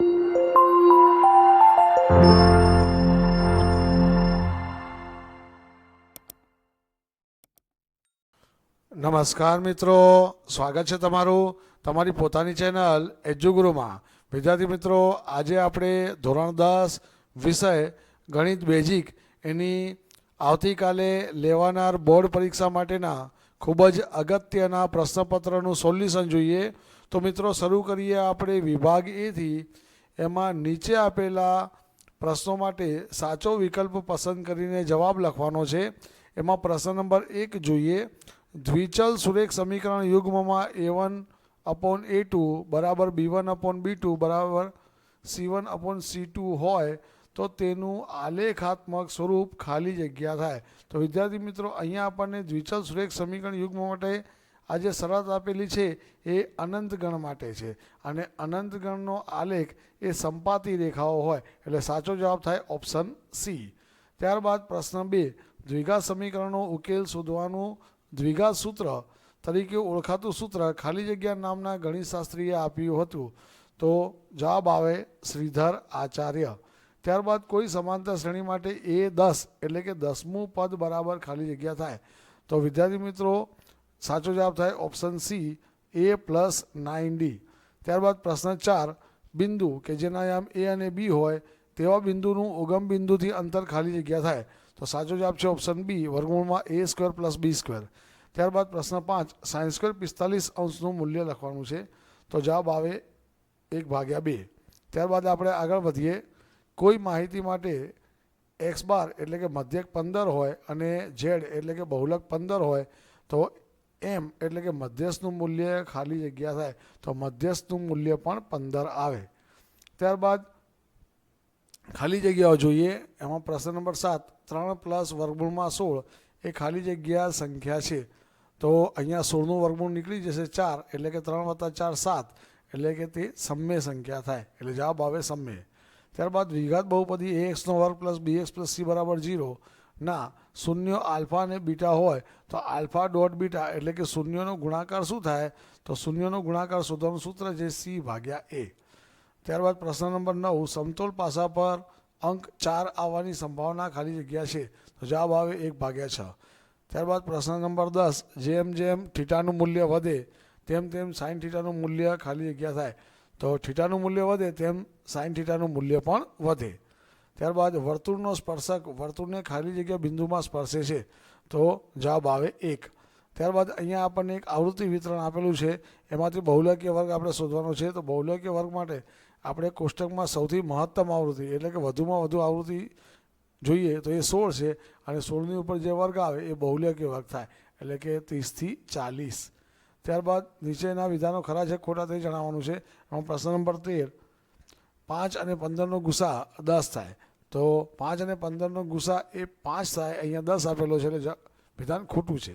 નમસ્કાર મિત્રો, સ્વાગત છે તમારું તમારી પોતાની ચેનલ એજ્યુગુરુમાં. વિદ્યાર્થી મિત્રો, આજે આપણે ધોરણ દસ વિષય ગણિત બેઝિક એની આવતીકાલે લેવાનાર બોર્ડ પરીક્ષા માટેના ખૂબ જ અગત્યના પ્રશ્નપત્રનું સોલ્યુશન જોઈએ. તો મિત્રો, શરૂ કરીએ આપણે વિભાગ એથી એમાં નીચે આપેલા પ્રશ્નો માટે સાચો વિકલ્પ પસંદ કરીને જવાબ લખવાનો છે. એમાં પ્રશ્ન નંબર એક જોઈએ. દ્વિચલ સુરેખ સમીકરણ યુગ્મમાં A one upon A two બરાબર B one upon B two બરાબર C one upon C two હોય તો તેનું આલેખાત્મક સ્વરૂપ ખાલી જગ્યા થાય. તો વિદ્યાર્થી મિત્રો, અહીંયા આપણને દ્વિચલ સુરેખ સમીકરણ યુગ્મ માટે આ જે શરત આપેલી છે એ અનંત ગણ માટે છે. અને અનંત ગણનો આલેખ એ સંપાતી રેખાઓ હોય, એટલે સાચો જવાબ થાય ઓપ્શન સી ત્યારબાદ પ્રશ્ન બે, દ્વિઘા સમીકરણનો ઉકેલ શોધવાનું દ્વિઘા સૂત્ર તરીકે ઓળખાતું સૂત્ર ખાલી જગ્યા નામના ગણિતશાસ્ત્રીએ આપ્યું હતું. તો જવાબ આવે શ્રીધર આચાર્ય. ત્યારબાદ કોઈ સમાંતર શ્રેણી માટે એ દસ, એટલે કે દસમું પદ બરાબર ખાલી જગ્યા થાય. તો વિદ્યાર્થી મિત્રો સાચો જવાબ થાય option C A plus nine D ત્યારબાદ પ્રશ્ન ચાર, બિંદુ કે જેના આમ એ અને બી હોય, તેવા બિંદુનું ઉગમ બિંદુથી અંતર ખાલી જગ્યા થાય. તો સાચો જવાબ છે ઓપ્શન બી વર્ગમૂળમાં A square plus B square ત્યારબાદ પ્રશ્ન પાંચ સાયન્સ સ્ક્વેર પિસ્તાલીસ અંશનું મૂલ્ય લખવાનું છે. તો જવાબ આવે એક ભાગ્યા બે. ત્યારબાદ આપણે આગળ વધીએ. કોઈ માહિતી માટે એક્સ બાર એટલે કે મધ્યક પંદર હોય અને ઝેડ એટલે કે બહુલક પંદર હોય, તો એમ, એટલે કે મધ્યસ્થનું મૂલ્ય ખાલી જગ્યા થાય, તો મધ્યસ્થનું મૂલ્ય પણ પંદર આવે. ત્યારબાદ ખાલી જગ્યાઓ જોઈએ, એમાં પ્રશ્ન નંબર સાત, ત્રણ પ્લસ વર્ગમૂળમાં સોળ એ ખાલી જગ્યા સંખ્યા છે. તો અહીંયા સોળનું વર્ગમૂળ નીકળી જશે ચાર, એટલે કે ત્રણ વત્તા ચાર સાત, એટલે કે તે સમ્ય સંખ્યા થાય, એટલે જવાબ આવે સમ્ય ત્યારબાદ વિઘાત બહુપદી એ એક્સનો વર્ગ plus B X plus C બરાબર જીરો ના, શૂન્ય આલ્ફા અને બીટા હોય તો આલ્ફા ડોટ બીટા એટલે કે શૂન્યનો ગુણાકાર શું થાય? તો શૂન્યનો ગુણાકાર શોધવાનું સૂત્ર છે સી ભાગ્યા એ. ત્યારબાદ પ્રશ્ન નંબર નવ, સમતોલ પાસા પર અંક ચાર આવવાની સંભાવના ખાલી જગ્યા છે. તો જવાબ આવે એક ભાગ્યા છ. ત્યારબાદ પ્રશ્ન નંબર દસ, જેમ જેમ થીટાનું મૂલ્ય વધે, તેમ તેમ સાઇન થીટાનું મૂલ્ય ખાલી જગ્યા થાય. તો થીટાનું મૂલ્ય વધે તેમ સાઇન થીટાનું મૂલ્ય પણ વધે. ત્યારબાદ વર્તુળનો સ્પર્શક, વર્તુળને ખાલી જગ્યા બિંદુમાં સ્પર્શે છે, તો જવાબ આવે એક. ત્યારબાદ અહીંયા આપણને એક આવૃત્તિ વિતરણ આપેલું છે, એમાંથી બહુલકીય વર્ગ આપણે શોધવાનો છે, તો બહુલકીય વર્ગ માટે આપણે કોષ્ટકમાં સૌથી મહત્તમ આવૃત્તિ, એટલે કે વધુમાં વધુ આવૃત્તિ જોઈએ, તો એ સોળ છે, અને સોળની ઉપર જે વર્ગ આવે એ બહુલકીય વર્ગ થાય, એટલે કે ત્રીસથી ચાલીસ. ત્યારબાદ નીચેના વિધાનો ખરા છે, ખોટા તે જણાવવાનું છે, એમાં પ્રશ્ન નંબર તેર, પાંચ અને પંદરનો ગુસા દસ થાય. તો પાંચ અને પંદરનો ગુસા એ પાંચ થાય, અહીંયા દસ આપેલો છે, એટલે વિધાન ખોટું છે.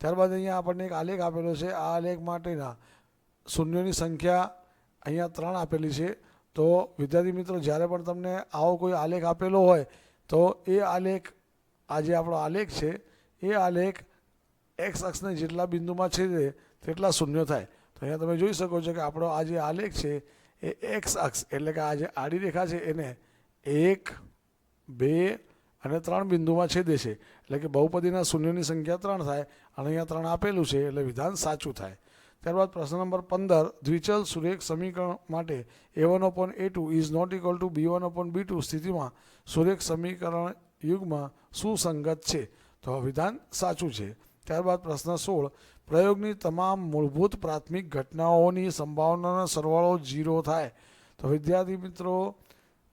ત્યારબાદ અહીંયા આપણને એક આલેખ આપેલો છે, આ આલેખ માટેના શૂન્યોની સંખ્યા અહીંયા ત્રણ આપેલી છે. તો વિદ્યાર્થી મિત્રો, જ્યારે પણ તમને આવો કોઈ આલેખ આપેલો હોય, તો એ આલેખ, આ જે આપણો આલેખ છે, એ આલેખ એક્સ અક્ષને જેટલા બિંદુમાં છેદે તેટલા શૂન્ય થાય. તો અહીંયા તમે જોઈ શકો છો કે આપણો આ જે આલેખ છે, એ એક્સ અક્ષ, એટલે કે આ જે આડી રેખા છે, એને એક બે અને ત્રણ બિંદુમાં છેદે છે. એટલે કે બહુપદીના શૂન્યની સંખ્યા ત્રણ થાય અને અહીંયા ત્રણ આપેલું છે એટલે વિધાન સાચું થાય. ત્યારબાદ પ્રશ્ન નંબર પંદર, દ્વિચલ સુરેખ સમીકરણ માટે A one upon A two is not equal to B one upon B two સ્થિતિમાં સુરેખ સમીકરણ યુગમાં સુસંગત છે. તો વિધાન સાચું છે. ત્યારબાદ પ્રશ્ન સોળ, પ્રયોગની તમામ મૂળભૂત પ્રાથમિક ઘટનાઓની સંભાવનાનો સરવાળો જીરો થાય. તો વિદ્યાર્થી મિત્રો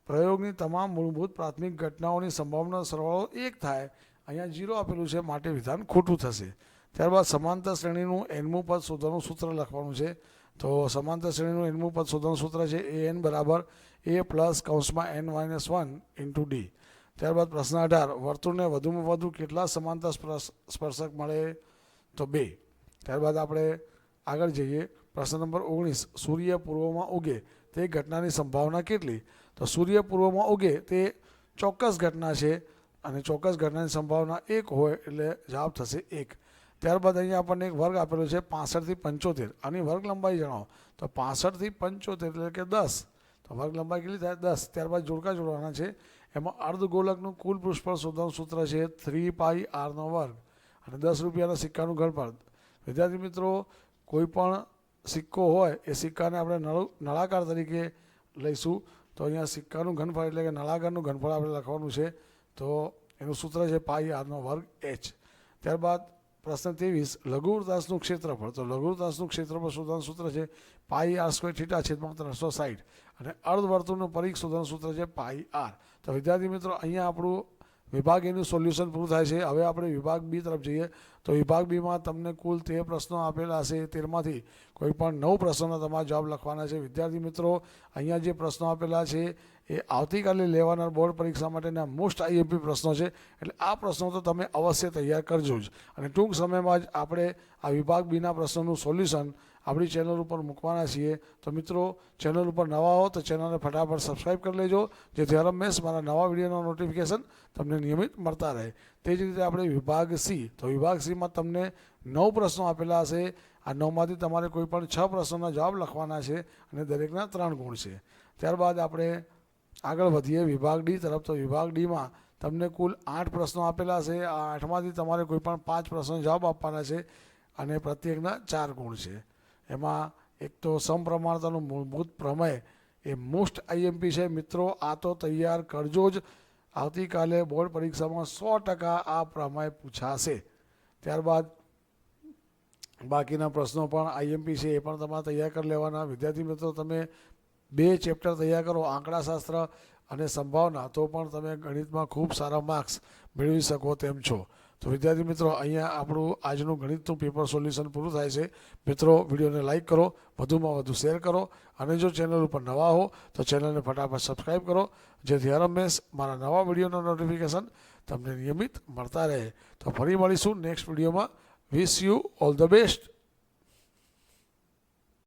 પ્રયોગની તમામ મૂળભૂત પ્રાથમિક ઘટનાઓની સંભાવના સરવાળો એક થાય, અહીંયા જીરો આપેલું છે, માટે વિધાન ખોટું થશે. ત્યારબાદ સમાંતર શ્રેણીનું એનમું પદ શોધવાનું સૂત્ર લખવાનું છે. તો સમાંતર શ્રેણીનું એનમું પદ શોધવાનું સૂત્ર છે એ એન બરાબર એ પ્લસ કૌંસમાં N minus one into D ત્યારબાદ પ્રશ્ન અઢાર, વર્તુળને વધુમાં વધુ કેટલા સમાંતર સ્પર્શ- સ્પર્શક મળે? તો બે. ત્યારબાદ આપણે આગળ જઈએ. પ્રશ્ન નંબર ઓગણીસ, સૂર્ય પૂર્વમાં ઉગે, તે ઘટનાની સંભાવના કેટલી? તો સૂર્ય પૂર્વમાં ઉગે તે ચોક્કસ ઘટના છે અને ચોક્કસ ઘટનાની સંભાવના એક હોય એટલે જવાબ થશે એક. ત્યારબાદ અહીંયા આપણને એક વર્ગ આપેલો છે પાસઠથી પંચોતેર. આની વર્ગ લંબાઈ જણાવો. તો પાસઠથી પંચોતેર એટલે કે દસ. તો વર્ગ લંબાઈ કેટલી થાય? દસ. ત્યારબાદ જોડકા જોડવાના છે. એમાં અર્ધગોલકનું કુલ પૃષ્ઠફળ શોધવાનું સૂત્ર છે થ્રી પાઈ આરનો વર્ગ. અને દસ રૂપિયાના સિક્કાનું ઘનફળ વિદ્યાર્થી મિત્રો, કોઈ પણ સિક્કો હોય, એ સિક્કાને આપણે નળ, નળાકાર તરીકે લઈશું. તો અહીંયા સિક્કાનું ઘનફળ એટલે કે નળાકારનું ઘનફળ આપણે લખવાનું છે. તો એનું સૂત્ર છે પાઈ આરનો વર્ગ એચ. ત્યારબાદ પ્રશ્ન ત્રેવીસ લઘુવૃતાંશનું ક્ષેત્રફળ. તો લઘુવૃતાંશનું ક્ષેત્રફળ શોધવાનું સૂત્ર છે પાઈ આર સ્ક્વેર થીટા છેદમાં ત્રણસો સાઠ અને અર્ધવર્તુળનું પરીક્ષ શોધવાનું સૂત્ર છે પાઈ આર. તો વિદ્યાર્થી મિત્રો, અહીંયા આપણું વિભાગ એનું સોલ્યુશન પૂરું થાય છે. હવે આપણે વિભાગ બી તરફ જઈએ તો વિભાગ બીમાં તમને કુલ તેર પ્રશ્નો આપેલા હશે તેરમાંથી કોઈ પણ નવ પ્રશ્નોના તમારા જવાબ લખવાના છે. વિદ્યાર્થી મિત્રો, અહીંયા જે પ્રશ્નો આપેલા છે એ આવતીકાલે લેવાનાર બોર્ડ પરીક્ષા માટેના મોસ્ટ આઈએમપી પ્રશ્નો છે. એટલે આ પ્રશ્નો તો તમે અવશ્ય તૈયાર કરજો જ. અને ટૂંક સમયમાં જ આપણે આ વિભાગ બીના પ્રશ્નોનું સોલ્યુશન આપણી ચેનલ ઉપર મૂકવાના છીએ. તો મિત્રો ચેનલ ઉપર નવા હો તો ચેનલને ફટાફટ સબસ્ક્રાઈબ કરી લેજો, જેથી હરમેશ મારા નવા વિડીયોના નોટિફિકેશન તમને નિયમિત મળતા રહે. તે જ રીતે આપણે વિભાગ સી તો વિભાગ સીમાં તમને નવ પ્રશ્નો આપેલા હશે. આ નવમાંથી તમારે કોઈ પણ છ પ્રશ્નોના જવાબ લખવાના છે અને દરેકના ત્રણ ગુણ છે. ત્યારબાદ આપણે આગળ વધીએ વિભાગ ડી તરફ. તો વિભાગ ડીમાં તમને કુલ આઠ પ્રશ્નો આપેલા છે. આ આઠમાંથી તમારે કોઈ પણ પાંચ પ્રશ્નો જવાબ આપવાના છે અને પ્રત્યેકના ચાર ગુણ છે. એમાં એક તો સમપ્રમાણતાનું મૂળભૂત પ્રમેય એ મોસ્ટ આઈએમપી છે. મિત્રો, આ તો તૈયાર કરજો જ. આવતીકાલે બોર્ડ પરીક્ષામાં સો ટકા આ પ્રમેય પૂછાશે. ત્યારબાદ બાકીના પ્રશ્નો પણ આઈએમપી છે એ પણ તમારે તૈયાર કરી લેવાના. વિદ્યાર્થી મિત્રો, તમે બે ચેપ્ટર તૈયાર કરો, આંકડાશાસ્ત્ર અને સંભાવના, તો પણ તમે ગણિતમાં ખૂબ સારા માર્ક્સ મેળવી શકો તેમ છો. તો વિદ્યાર્થી મિત્રો, અહીંયા આપણું આજનું ગણિતનું પેપર સોલ્યુશન પૂરું થાય છે. મિત્રો, વિડીયોને લાઇક કરો, વધુમાં વધુ શેર કરો અને જો ચેનલ ઉપર નવા હો, તો ચેનલને ફટાફટ સબસ્ક્રાઈબ કરો. જેથી હરમેશ મારા નવા વિડીયોના નોટિફિકેશન તમને નિયમિત મળતા રહે. તો ફરી મળીશું નેક્સ્ટ વિડીયોમાં. Wish you all the best